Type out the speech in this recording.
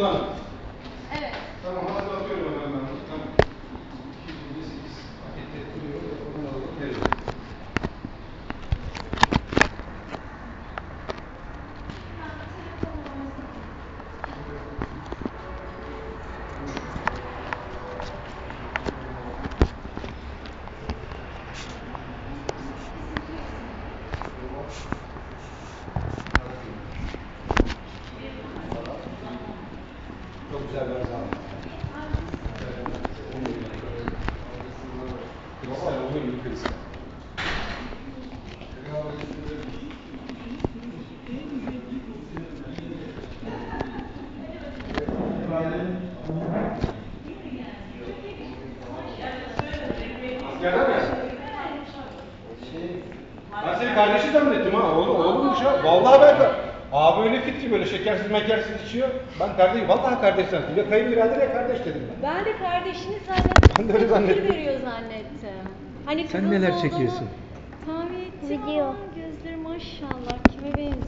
plana. Çok güzel bir zaman. Kristal olur mu kristal? Ben seni kardeşi zannettim ha. Oğlum, oğlummuş ha. Vallahi ben Abi öyle fit ki böyle şekersiz mekersiz içiyor. Ben kardeş, vallahi kardeş. Ya kayınbirader ya kardeş dedim ben. Ben de kardeşini zannettim. Ben de öyle fikir zannettim. veriyor zannettim. Hani Sen neler olduğunu çekiyorsun? Tahmin ettim Video. ama gözleri maşallah kime benziyor?